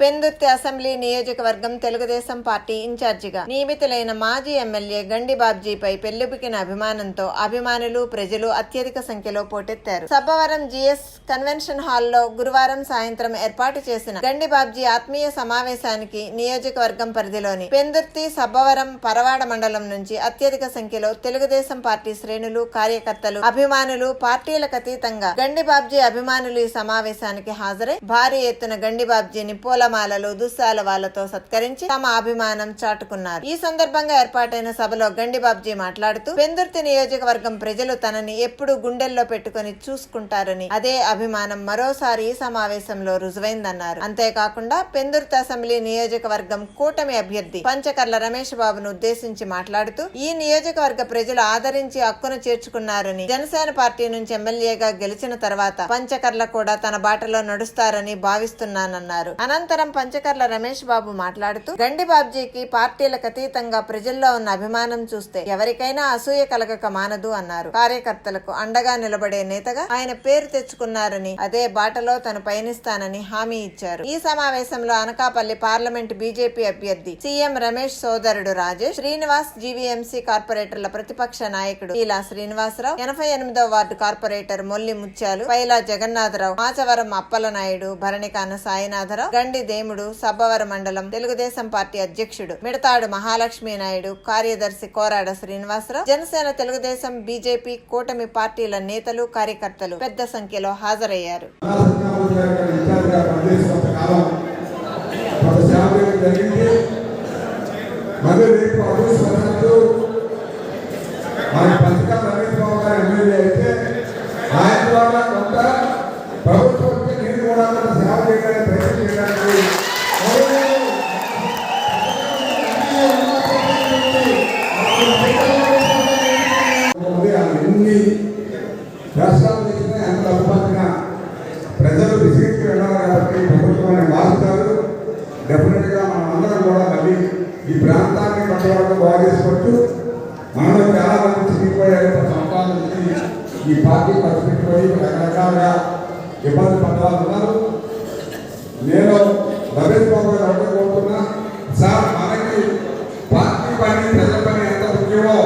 Pendurthi assembly నియోజకవర్గం Telugu Desam party ఇన్ఛార్జిగా నియమితులైన మాజీ ఎమ్మెల్యే గండి బాబ్జీపై పెళ్ళిబికిన అభిమానంతో అభిమానులు ప్రజలు అత్యధిక సంఖ్యలో పోటెత్తారు. సబ్బవరం జిఎస్ కన్వెన్షన్ హాల్లో గురువారం సాయంత్రం ఏర్పాటు చేసిన గండి బాబ్జీ ఆత్మీయ సమావేశానికి నియోజకవర్గం పరిధిలోని పెందుర్తి సబ్బవరం పరవాడ మండలం నుంచి అత్యధిక సంఖ్యలో తెలుగుదేశం పార్టీ శ్రేణులు కార్యకర్తలు అభిమానులు పార్టీలకు అతీతంగా గండి బాబ్జీ అభిమానులు ఈ సమావేశానికి హాజరై భారీ ఎత్తున గండి బాబ్జీని పూలమాలలు వాళ్ళతో సత్కరించి తమ అభిమానం చాటుకున్నారు. ఈ సందర్భంగా ఏర్పాటైన సభలో గండి బాబ్జీ మాట్లాడుతూ పెందుర్తి నియోజకవర్గం ప్రజలు తనని ఎప్పుడు గుండెల్లో పెట్టుకుని చూసుకుంటారని అదే అభిమానం మరోసారి ఈ సమావేశంలో రుజువైందన్నారు. అంతేకాకుండా పెందుర్తి అసెంబ్లీ నియోజకవర్గం కూటమి అభ్యర్థి పంచకర్ల రమేష్ బాబును ఉద్దేశించి మాట్లాడుతూ ఈ నియోజకవర్గ ప్రజలు ఆదరించి హక్కును చేర్చుకున్నారని జనసేన పార్టీ నుంచి ఎమ్మెల్యేగా గెలిచిన తర్వాత పంచకర్ల కూడా తన బాటలో నడుస్తారని భావిస్తున్నానన్నారు. అనంతరం పంచకర్ల రమేష్ బాబు మాట్లాడుతూ గండి బాబ్జీకి పార్టీలకు అతీతంగా ప్రజల్లో ఉన్న అభిమానం చూస్తే ఎవరికైనా అసూయ కలగక మానదు అన్నారు. కార్యకర్తలకు అండగా నిలబడే నేతగా ఆయన పేరు తెచ్చుకున్నారని అదే బాటలో తను పయనిస్తానని హామీ ఇచ్చారు. ఈ సమావేశంలో అనకాపల్లి పార్లమెంట్ బీజేపీ అభ్యర్థి సీఎం రమేష్ సోదరుడు రాజేష్ శ్రీనివాస్ జీవీఎంసీ కార్పొరేటర్ల ప్రతిపక్ష నాయకుడు ఇలా శ్రీనివాసరావు ఎనభై ఎనిమిదో వార్డు కార్పొరేటర్ మొల్లి ముత్యాలు పైలా జగన్నాథరావు మాచవరం అప్పలనాయుడు భరణికాన సాయినాథరావు గండి దేముడు సబ్బవర మండలం తెలుగుదేశం పార్టీ అధ్యక్షుడు మిడతాడు మహాలక్ష్మి నాయుడు కార్యదర్శి కోరాడ శ్రీనివాసరావు జనసేన తెలుగుదేశం బీజేపీ కూటమి పార్టీల నేతలు కార్యకర్తలు పెద్ద సంఖ్యలో హాజరయ్యారు. సత్యనారాయణ వెళ్ళాలి కాబట్టి ప్రభుత్వాన్ని మారుతారు. డెఫినెట్గా మనం అందరం కూడా మళ్ళీ ఈ ప్రాంతాన్ని కొంతవరకు బాగా మనలో చాలా మంది చిరిగిపోయారు సంపాదించి ఈ పార్టీ ఖర్చు రకరకాలుగా ఇబ్బంది పడ్డవాళ్ళు నేను రమేష్ బాబు గారు ఒకటే కోరుతున్నా సార్ మనకి పార్టీ పని ప్రజల పని ఎంత ముఖ్యమో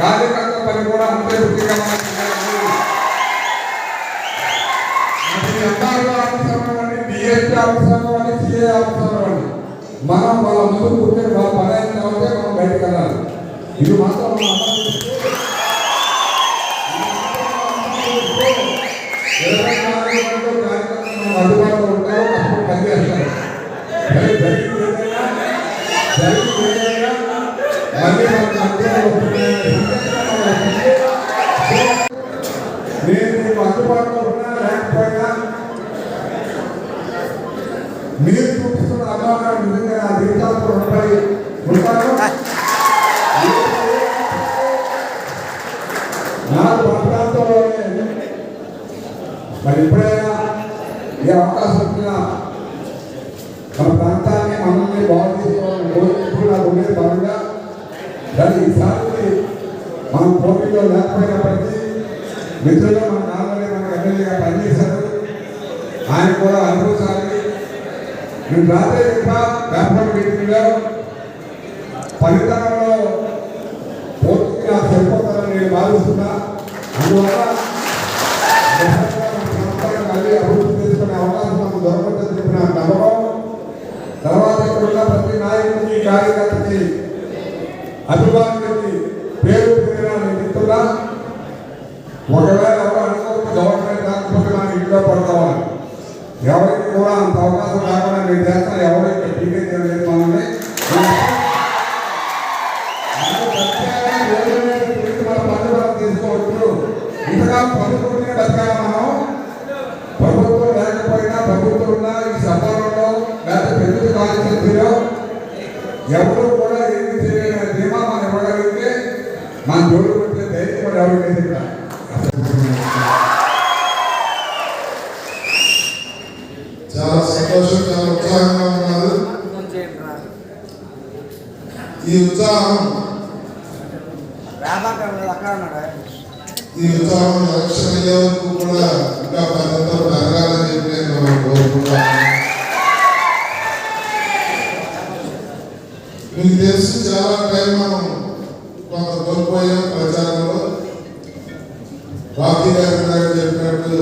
కార్యకర్త పని కూడా అంతే ముఖ్యంగా మనకి చేయాలి. అది ఎంఆర్ఓ ఆఫీస్ అవ్వండి, డిఎస్పీ ఆఫీస్ అవ్వండి, సిఏ ఆఫీస్ అవ్వండి. మనం వాళ్ళ ముందు కూర్చొని వాళ్ళ పని అయిన తర్వాతే మనం బయటకు వెళ్ళాలి ఇది మాత్రం మనం అర్థం చేసుకోవాలి. ఇరవై నాలుగు గంటలు కార్యకర్తలు మన అందుబాటులో ఉంటారు అప్పుడు పనిచేస్తారు మరి జరిగింది ఏదైనా, జరిగింది ఏదైనా, మళ్ళీ మన మధ్యలో ఉంటున్నాయనే సందేశం మనకు వస్తుంది. నేను మీకు అందుబాటులో ఉన్నా లేకపోయినా మీరు చూపిస్తున్న అభిమానాలు నిజంగా నా జీవితాలతో ఉంటాయి ఉంటాను నాకు మన ప్రాంతంలోనే మరి ఎప్పుడైనా ఈ అవకాశం వచ్చినా మన ప్రాంతాన్ని మనల్ని బాగు చేసుకోవాలని కోరుకుంటూ నాకు ఉండేది బలంగా కానీ ఈసారి మన పోటీలో లేకపోయినప్పటికీ మిత్రులు మన నాన్నలే మన ఎమ్మెల్యేగా పనిచేశారు. ఆయన కూడా అనుభవశాలి. నేను రాత్రి ఇంకా వ్యాపార మీటింగ్లో ఫలితాలలో పూర్తిగా నాకు సరిపోతారని నేను భావిస్తున్నా అందువల్ల నిజంగా మన ప్రాంతాన్ని మళ్ళీ అభివృద్ధి చేసుకునే అవకాశం మనకు దొరకదని చెప్పిన నమ్మకం తర్వాత ఇక్కడ ఉన్న ప్రతి నాయకుడికి కార్యకర్తకి అభిమానులకి పేరు పేరున నేను ఒకవేళ ఎవరు గవర్నమెంట్ కాకపోతే మనం ఇంట్లో పడతామని ఎవరికి కూడా అంత అవకాశం రాకుండా నేను చేస్తాను ఎవరికి టీకే చేయలేదు మనల్ని తీసుకోవచ్చు. ఇంకా పన్నుకుంటూనే బతకాలి మనం? ప్రభుత్వం లేకపోయినా ప్రభుత్వం ఉన్నా ఈ సభలో లేకపోతే పెద్ద కాన్స్టిట్యూన్సీలో ఎవరు కూడా మన జోడు పెట్టే ధైర్యం కూడా ఎవరు లేదు ఇక్కడ చాలా సంతోషం చాలా ఉత్సాహంగా ఉన్నారు. ఈ ఉత్సాహం ఈ ఉత్సాహం ఎలక్షన్ అయ్యే వరకు కూడా ఇంకా పదంతో పెరగాలని చెప్పి నేను కోరుకుంటున్నాను. మీకు తెలుసు చాలా టైం మనం కొంత కోల్పోయాం ప్రచారంలో. బాబీ గారు ఇందాక చెప్పినట్టు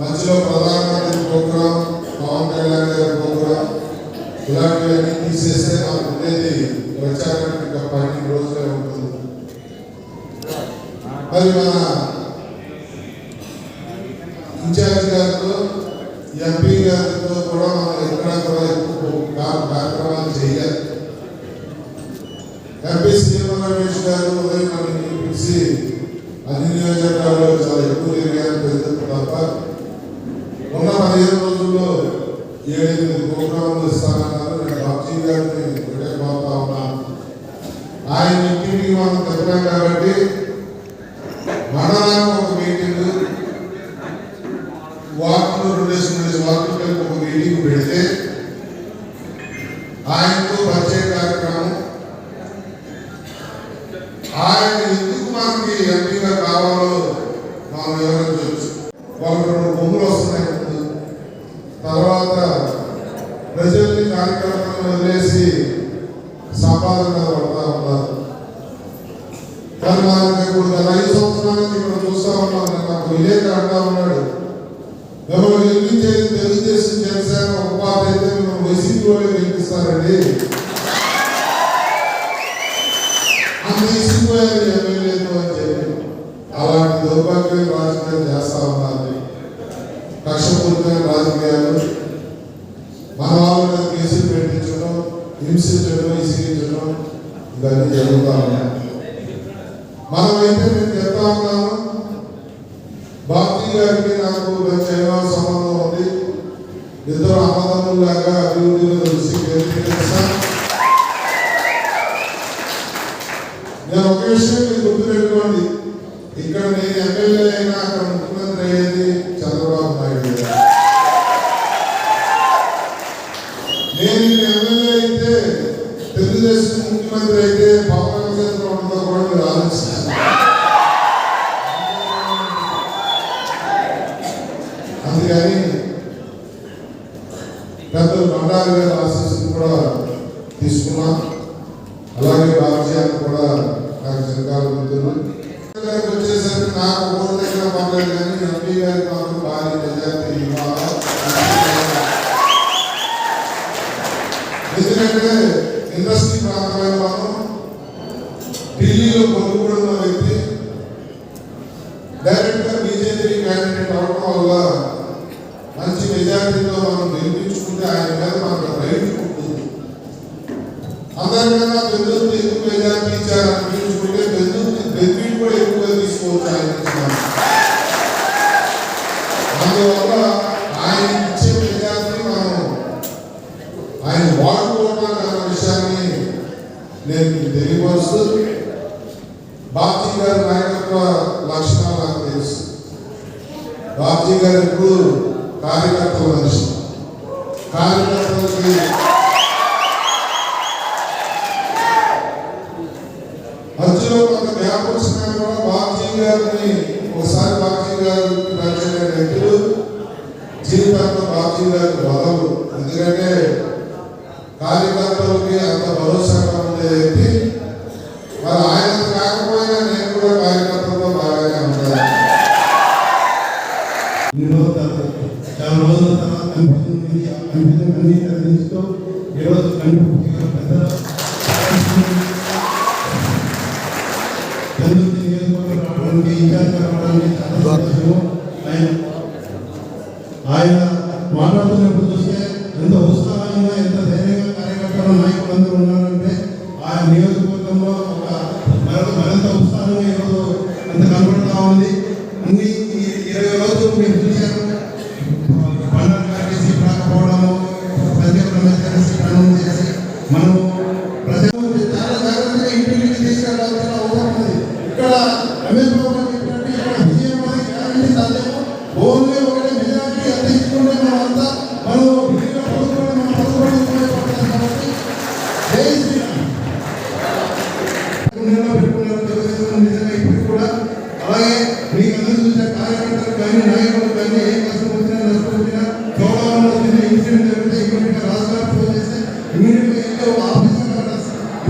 మధ్యలో ప్రధానమంత్రి ప్రోగ్రాం పవన్ కళ్యాణ్ గారి ప్రోగ్రాం ఇలాంటివన్నీ తీసేస్తే మనకు ఉండేది ప్రచారానికి ఇంకా పన్నెండు రోజులే ఉంటుంది. మరి మన ఇన్ఛార్జ్ గారితో ఎంపీ గారితో కూడా మనం ఎక్కడ కూడా ఎక్కువ కార్యక్రమాలు చేయాలి శ్రీమన్ గారు ఉదయం మనకి పిలిచి అన్ని నియోజకవర్గాల్లో చాలా ఎక్కువ తిరిగారు పెద్ద తప్ప ఉన్న పదిహేను రోజుల్లో ఏడెనిమిది ప్రోగ్రాములు ఇస్తానన్నారు నేను బాబ్జీ గారిని ఒకటే పోతా ఉన్నాను. ఆయన ఇంటికి మనం తిప్పాం కాబట్టి మండలానికి ఒక మీటింగ్ వార్డులు రెండు రెండు వార్డులు కలిపి ఒక మీటింగ్ పెడితే ఆయన పరిచయ కార్యక్రమం ఆయన ఎందుకు మనకి ఎంపీగా కావాలో మనం వివరించవచ్చు వాళ్ళకి రెండు బొమ్మలు వస్తున్నాయి ముందు తర్వాత ప్రజల్ని కార్యకర్తలను వదిలేసి సంపాదన పడతా ఉన్నారు కానీ మనకి ఇప్పుడు గత ఐదు సంవత్సరాల నుంచి ఇక్కడ చూస్తా ఉన్నాం నేను నాకు విలేక అంటా ఉన్నాడు మిమ్మల్ని గెలిపించేది తెలుగుదేశం జనసేన ఉపాధి అయితే మిమ్మల్ని వైసీపీ వాళ్ళే గెలిపిస్తారండి? అంత ఇసిపోయారు ఎమ్మెల్యేలు అని చెప్పి అలాంటి దౌర్భాగ్యం రాజకీయాలు చేస్తా ఉన్నారు. కక్షపూరితమైన రాజకీయాలు. మన వాళ్ళ మీద కేసులు పెట్టించడం హింసించడం ఇసిగించడం ఇవన్నీ జరుగుతా ఉన్నాయి. మనమైతే నేను చెప్తా ఉన్నాను బాబ్జీ గారికి నాకు చైనా సంబంధం ఉంది ఇద్దరు అన్నదమ్ములాగా అభివృద్ధిలో కలిసి నేను ఒక విషయం మీరు గుర్తుపెట్టుకోండి. ఇక్కడ నేను ఎమ్మెల్యే అయినా అక్కడ ముఖ్యమంత్రి అయ్యేది చంద్రబాబు నాయుడు గారు. నేను ఎమ్మెల్యే అయితే తెలుగుదేశం ముఖ్యమంత్రి అయితే పవన్ కళ్యాణ్ ఉండదో కూడా మీరు ఆలోచించాలి అందుకని పెద్దలు బండారు గారి ఆశీస్సులు కూడా తీసుకున్నాం అలాగే బాధ్యాన్ని కూడా నాకు శ్రీకారం మిత్రులు వచ్చేసరికి నాకు ఊరి దగ్గర పర్లేదు కానీ ఎంపీ గారి మాత్రం భారీ మెజార్టీ ఎందుకంటే ఇండస్ట్రీ ప్రాంతమైన మనం ఢిల్లీలో కొనుక్కున్న వ్యక్తి డైరెక్ట్గా బీజేపీ క్యాండిడేట్ అవడం వల్ల మంచి మెజారిటీతో మనం గెలిపించుకుంటే ఆయన మీద మనకు రైట్ ఉంటుంది అందరికన్నా బెందుకు ఎక్కువ మెజారిటీ ఇచ్చారని అనిపించుకుంటే బెందుకు బెనిఫిట్ కూడా ఎక్కువగా తీసుకోవచ్చు ఆయన నుంచి మనం. అందువల్ల ఆయన ఇచ్చే మెజారిటీ మనం ఆయన వాడుకోవడం అన్న విషయాన్ని నేను మీకు తెలియపరుస్తూ బాబ్జీ గారి నాయకత్వ లక్షణాలు నాకు తెలుసు బాబ్జీ గారు ఎప్పుడు కార్యకర్తల మనిషి కార్యకర్తలకి మధ్యలో కొంత కూడా బాబ్జీ గారిని ఒకసారి బాబ్జీ గారు పరిచయం వ్యక్తులు జీవితంలో బాబ్జీ గారు వదలు ఎందుకంటే కార్యకర్తలకి అంత భరోసా ఆయన మాట్లాడుతున్నప్పుడు చూస్తే ఎంత ఉత్సాహంగా ఎంత ధైర్యంగా కార్యకర్తలు నాయకులు అందరూ ఉన్నారంటే ఆయన నియోజకవర్గంలో ఒక మరింత ఉత్సాహంగా ఈరోజు అంత కనబడుతూ ఉంది. అన్ని ఇరవై రోజులు మేము చూశాము